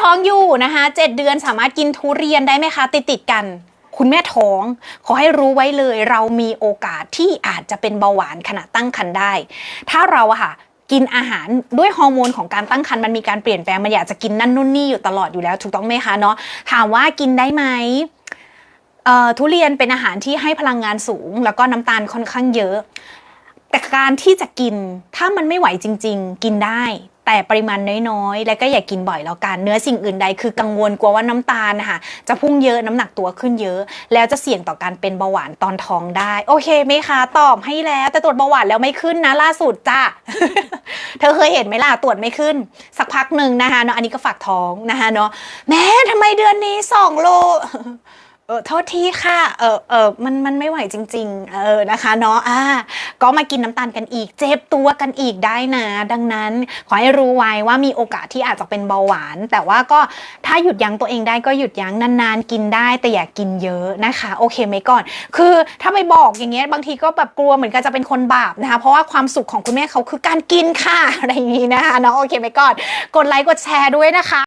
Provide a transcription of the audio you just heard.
ท้องอยู่นะคะเจ็ดเดือนสามารถกินทุเรียนได้ไหมคะ ติดติดกัน คุณแม่ท้อง ขอให้รู้ไว้เลย เรามีโอกาสที่อาจจะเป็นเบาหวานขณะตั้งครรภ์ได้ ถ้าเราอะค่ะกินอาหารด้วยฮอร์โมนของการตั้งครรภ์มันมีการเปลี่ยนแปลงมันอยากจะกินนั่นนู่นนี่อยู่ตลอดอยู่แล้ว ถูกต้องไหมคะเนาะถามว่ากินได้ไหมเอ่อทุเรียนเป็นอาหารที่ให้พลังงานสูง แล้วก็น้ำตาลค่อนข้างเยอะ แต่การที่จะกินถ้ามันไม่ไหวจริง ๆ กินได้ แต่ปริมาณน้อยๆ แล้วก็อย่ากกินบ่อยแล้วกัน เนื้อสิ่งอื่นใดคือกังวลกลัวว่าน้ำตาลนะคะจะพุ่งเยอะน้ำหนักตัวขึ้นเยอะ แล้วจะเสี่ยงต่อการเป็นเบาหวานตอนท้องได้ โอเคไหมคะ ตอบให้แล้ว แต่ตรวจเบาหวานแล้วไม่ขึ้นนะล่าสุดจ้ะเธอเคยเห็นไหมล่ะตรวจไม่ขึ้น สักพักหนึ่งนะคะเนาะอันนี้ก็ฝากท้องนะคะเนาะแม่ทำไมเดือนนี้สองโลเออโทษทีค่ะ เออเออมันมันไม่ไหวจริง ๆ เออนะคะเนาะอ่า ก็มากินน้ำตาลกันอีก เจ็บตัวกันอีกได้นะ ดังนั้น ขอให้รู้ไว้ว่ามีโอกาสที่อาจจะเป็นเบาหวาน แต่ว่าก็ถ้าหยุดยั้งตัวเองได้ก็หยุดยั้งนานๆ กินได้แต่อย่ากกินเยอะนะคะ โอเคไหมก่อน คือถ้าไปบอกอย่างเงี้ยบางทีก็แบบกลัวเหมือนกันจะเป็นคนบาปนะคะ เพราะว่าความสุขของคุณแม่เขาคือการกินค่ะอะไรอย่างงี้นะคะเนาะโอเคไหมก่อน กดไลค์กดแชร์ด้วยนะคะ